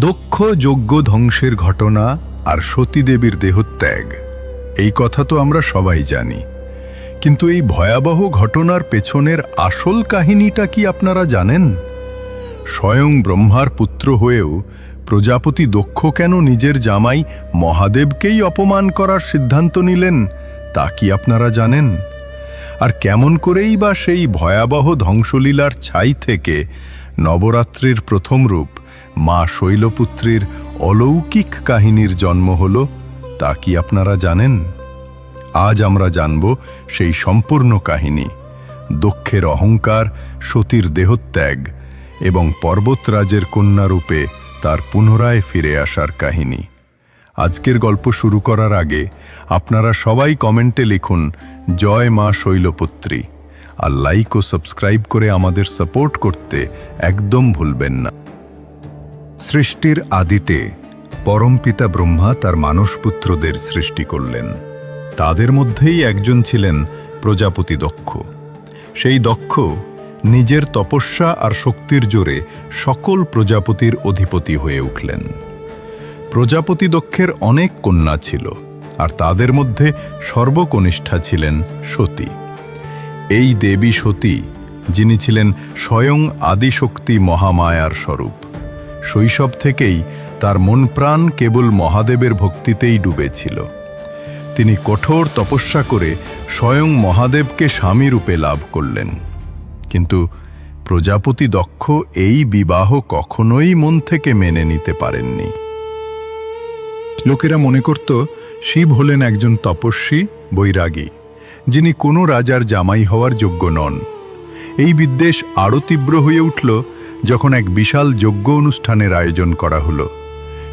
দক্ষ যজ্ঞ ধ্বংসের ঘটনা আর সতীদেবীর দেহত্যাগ। এই কথা তো আমরা সবাই জানি। কিন্তু এই ভয়াবহ ঘটনার পেছনের আসল কাহিনীটা কি আপনারা জানেন? স্বয়ং ব্রহ্মার পুত্র হয়েও প্রজাপতি দক্ষ কেন নিজের জামাই মহাদেবকেই অপমান করার সিদ্ধান্ত নিলেন, তা কি আপনারা জানেন? আর কেমন করেই বা সেই ভয়াবহ ধ্বংসলীলার ছাই থেকে নবরাত্রির প্রথম রূপ মা শৈলপুত্রীর অলৌকিক কাহিনীর জন্ম হল, তা কি আপনারা জানেন? আজ আমরা জানব সেই সম্পূর্ণ কাহিনী দক্ষের অহংকার, সতীর দেহত্যাগ এবং পর্বতরাজের কন্যারূপে তার পুনরায় ফিরে আসার কাহিনী। আজকের গল্প শুরু করার আগে আপনারা সবাই কমেন্টে লিখুন, জয় মা শৈলপুত্রী। আর লাইক ও সাবস্ক্রাইব করে আমাদের সাপোর্ট করতে একদম ভুলবেন না। সৃষ্টির আদিতে পরমপিতা ব্রহ্মা তার মানসপুত্রদের সৃষ্টি করলেন। তাদের মধ্যেই একজন ছিলেন প্রজাপতি দক্ষ। সেই দক্ষ নিজের তপস্যা আর শক্তির জোরে সকল প্রজাপতির অধিপতি হয়ে উঠলেন। প্রজাপতি দক্ষের অনেক কন্যা ছিল আর তাদের মধ্যে সর্বকনিষ্ঠা ছিলেন সতী। এই দেবী সতী, যিনি ছিলেন স্বয়ং আদিশক্তি মহামায়ার স্বরূপ। শৈশব থেকেই তার মন প্রাণ কেবল মহাদেবের ভক্তিতেই ডুবেছিল। তিনি কঠোর তপস্যা করে স্বয়ং মহাদেবকে স্বামী রূপে লাভ করলেন। কিন্তু প্রজাপতি দক্ষ এই বিবাহ কখনোই মন থেকে মেনে নিতে পারেননি। লোকেরা মনে করত, শিব হলেন একজন তপস্বী, বৈরাগী, যিনি কোনো রাজার জামাই হওয়ার যোগ্য নন। এই বিদ্বেষ আরও তীব্র হয়ে উঠল যখন এক বিশাল যজ্ঞ অনুষ্ঠানের আয়োজন করা হলো।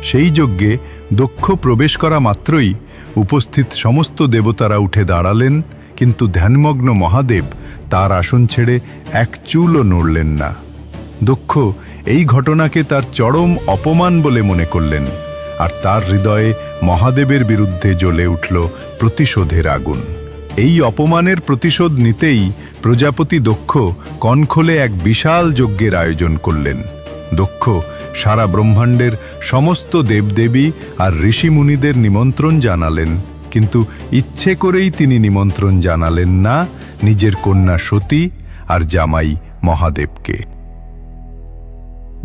সেই যজ্ঞে দক্ষ প্রবেশ করা মাত্রই উপস্থিত সমস্ত দেবতারা উঠে দাঁড়ালেন, কিন্তু ধ্যানমগ্ন মহাদেব তার আসন ছেড়ে এক চুলও নড়লেন না। দক্ষ এই ঘটনাকে তার চরম অপমান বলে মনে করলেন, আর তার হৃদয়ে মহাদেবের বিরুদ্ধে জ্বলে উঠল প্রতিশোধের আগুন। এই অপমানের প্রতিশোধ নিতেই প্রজাপতি দক্ষ কনখোলে এক বিশাল যজ্ঞের আয়োজন করলেন। দক্ষ সারা ব্রহ্মাণ্ডের সমস্ত দেবদেবী আর ঋষিমুনিদের নিমন্ত্রণ জানালেন। কিন্তু ইচ্ছে করেই তিনি নিমন্ত্রণ জানালেন না নিজের কন্যা সতী আর জামাই মহাদেবকে।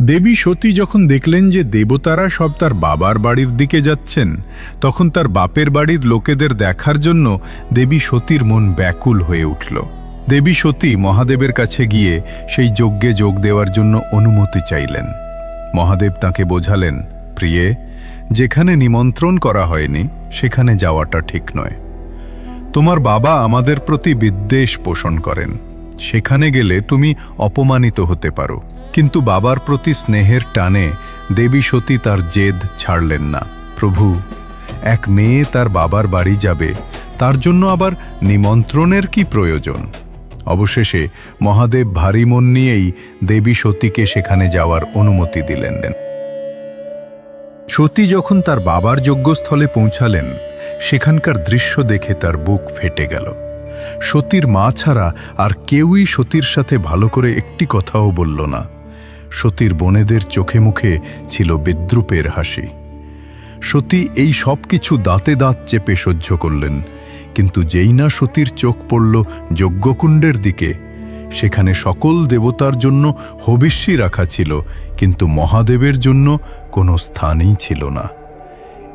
দেবী সতী যখন দেখলেন যে দেবতারা সব তার বাবার বাড়ির দিকে যাচ্ছেন, তখন তার বাপের বাড়ির লোকেদের দেখার জন্য দেবী সতীর মন ব্যাকুল হয়ে উঠল। দেবী সতী মহাদেবের কাছে গিয়ে সেই যজ্ঞে যোগ দেওয়ার জন্য অনুমতি চাইলেন। মহাদেব তাকে বোঝালেন, প্রিয়ে, যেখানে নিমন্ত্রণ করা হয়নি, সেখানে যাওয়াটা ঠিক নয়। তোমার বাবা আমাদের প্রতি বিদ্বেষ পোষণ করেন। সেখানে গেলে তুমি অপমানিত হতে পারো। কিন্তু বাবার প্রতি স্নেহের টানে দেবী সতী তার জেদ ছাড়লেন না। প্রভু, এক মেয়ে তার বাবার বাড়ি যাবে, তার জন্য আবার নিমন্ত্রণের কি প্রয়োজন? অবশেষে মহাদেব ভারী মন নিয়েই দেবী সতীকে সেখানে যাওয়ার অনুমতি দিলেন। সতী যখন তার বাবার যজ্ঞস্থলে পৌঁছালেন, সেখানকার দৃশ্য দেখে তার বুক ফেটে গেল। সতীর মা ছাড়া আর কেউই সতীর সাথে ভালো করে একটি কথাও বলল না। সতীর বোনেদের চোখে মুখে ছিল বিদ্রুপের হাসি। সতী এই সব কিছু দাঁতে দাঁত চেপে সহ্য করলেন, কিন্তু যেই না সতীর চোখ পড়ল যজ্ঞকুণ্ডের দিকে, সেখানে সকল দেবতার জন্য হবিষ্যি রাখা ছিল, কিন্তু মহাদেবের জন্য কোনো স্থানই ছিল না।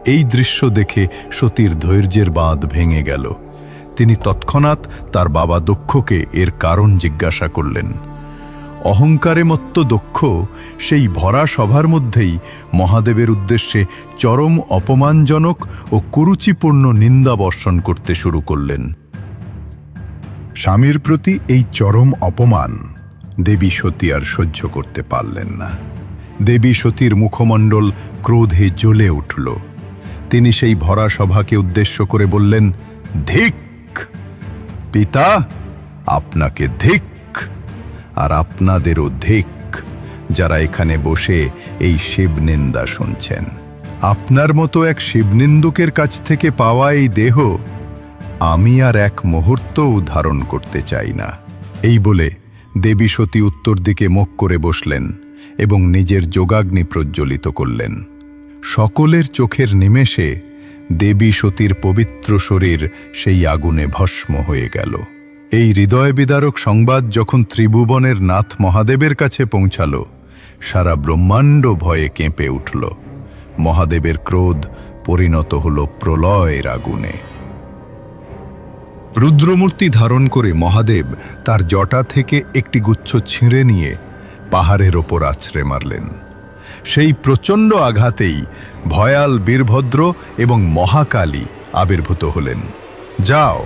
এই দৃশ্য দেখে সতীর ধৈর্যের বাঁধ ভেঙে গেল। তিনি তৎক্ষণাৎ তার বাবা দক্ষকে এর কারণ জিজ্ঞাসা করলেন। অহংকারে মত্ত দক্ষ সেই ভরা সভার মধ্যেই মহাদেবের উদ্দেশ্যে চরম অপমানজনক ও কুরুচিপূর্ণ নিন্দা বর্ষণ করতে শুরু করলেন। স্বামীর প্রতি এই চরম অপমান দেবী সতী আর সহ্য করতে পারলেন না। দেবী সতীর মুখমণ্ডল ক্রোধে জ্বলে উঠল। তিনি সেই ভরা সভাকে উদ্দেশ্য করে বললেন, ধিক! পিতা, আপনাকে ধিক! আর আপনাদেরও ধিক যারা এখানে বসে এই শিবনিন্দা শুনছেন। আপনার মতো এক শিবনিন্দুকের কাছ থেকে পাওয়া এই দেহ আমি আর এক মুহূর্ত ধারণ করতে চাই না। এই বলে দেবী সতী উত্তর দিকে মুখ করে বসলেন এবং নিজের যোগাগ্নি প্রজ্বলিত করলেন। সকলের চোখের নিমেষে দেবী সতীর পবিত্র শরীর সেই আগুনে ভস্ম হয়ে গেল। এই হৃদয় বিদারক সংবাদ যখন ত্রিভুবনের নাথ মহাদেবের কাছে পৌঁছাল, সারা ব্রহ্মাণ্ড ভয়ে কেঁপে উঠল। মহাদেবের ক্রোধ পরিণত হল প্রলয়ের আগুনে। রুদ্রমূর্তি ধারণ করে মহাদেব তার জটা থেকে একটি গুচ্ছ ছিঁড়ে নিয়ে পাহাড়ের ওপর আছড়ে মারলেন। সেই প্রচণ্ড আঘাতেই ভয়াল বীরভদ্র এবং মহাকালী আবির্ভূত হলেন। যাও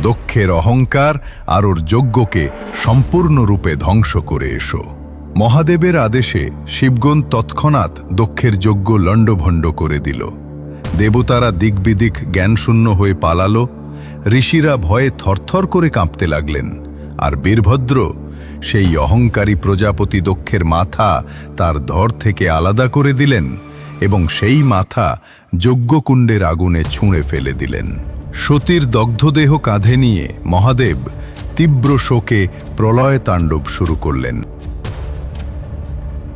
দক্ষের অহংকার আর ওর যজ্ঞকে সম্পূর্ণরূপে ধ্বংস করে এসো। মহাদেবের আদেশে শিবগণ তৎক্ষণাৎ দক্ষের যজ্ঞ লণ্ডভণ্ড করে দিল। দেবতারা দিকবিদিক জ্ঞানশূন্য হয়ে পালালো। ঋষিরা ভয়ে থরথর করে কাঁপতে লাগলেন। আর বীরভদ্র, সেই অহংকারী প্রজাপতি দক্ষের মাথা তার ধর থেকে আলাদা করে দিলেন এবং সেই মাথা যজ্ঞকুণ্ডের আগুনে ছুঁড়ে ফেলে দিলেন। সতীর দগ্ধদেহ কাঁধে নিয়ে মহাদেব তীব্র শোকে প্রলয় তাণ্ডব শুরু করলেন।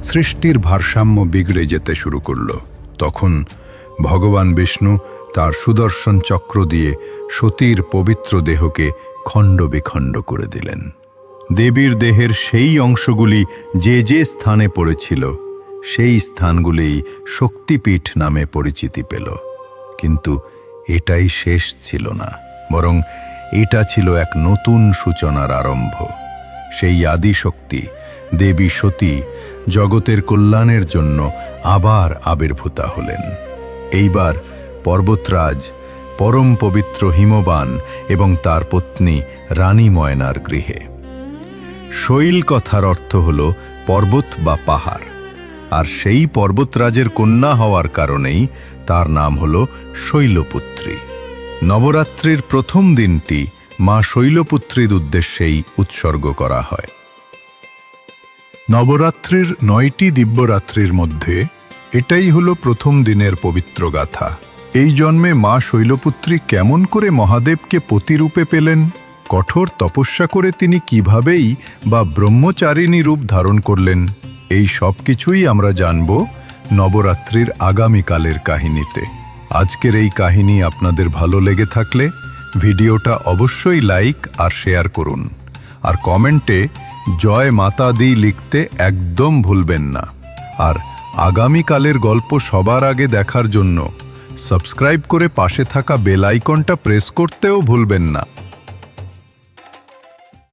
সৃষ্টির ভারসাম্য বিগড়ে যেতে শুরু করল। তখন ভগবান বিষ্ণু তার সুদর্শন চক্র দিয়ে সতীর পবিত্র দেহকে খণ্ড বিখণ্ড করে দিলেন। দেবীর দেহের সেই অংশগুলি যে যে স্থানে পড়েছিল, সেই স্থানগুলিই শক্তিপীঠ নামে পরিচিতি পেল। কিন্তু এটাই শেষ ছিল না, বরং এটা ছিল এক নতুন সূচনার আরম্ভ। সেই আদিশক্তি, দেবী সতী, জগতের কল্যাণের জন্য আবার আবির্ভূতা হলেন। এইবার পর্বতরাজ, পরম পবিত্র হিমবান এবং তার পত্নী রানী ময়নার গৃহে। শৈল কথার অর্থ হল পর্বত বা পাহাড়, আর সেই পর্বতরাজের কন্যা হওয়ার কারণেই তার নাম হল শৈলপুত্রী। নবরাত্রির প্রথম দিনটি মা শৈলপুত্রীর উদ্দেশ্যেই উৎসর্গ করা হয়। নবরাত্রির নয়টি দিব্যরাত্রির মধ্যে এটাই হলো প্রথম দিনের পবিত্র গাথা। এই জন্মে মা শৈলপুত্রী কেমন করে মহাদেবকে পতিরূপে পেলেন, কঠোর তপস্যা করে তিনি কিভাবেই বা ব্রহ্মচারিণী রূপ ধারণ করলেন, এই সব কিছুই আমরা জানব নবরাত্রির আগামীকালের কাহিনীতে। আজকের এই কাহিনী আপনাদের ভালো লেগে থাকলে ভিডিওটা অবশ্যই লাইক আর শেয়ার করুন। আর কমেন্টে জয় মাতা দি লিখতে একদম ভুলবেন না। আর আগামীকালের গল্প সবার আগে দেখার জন্য সাবস্ক্রাইব করে পাশে থাকা বেল আইকনটা প্রেস করতেও ভুলবেন না।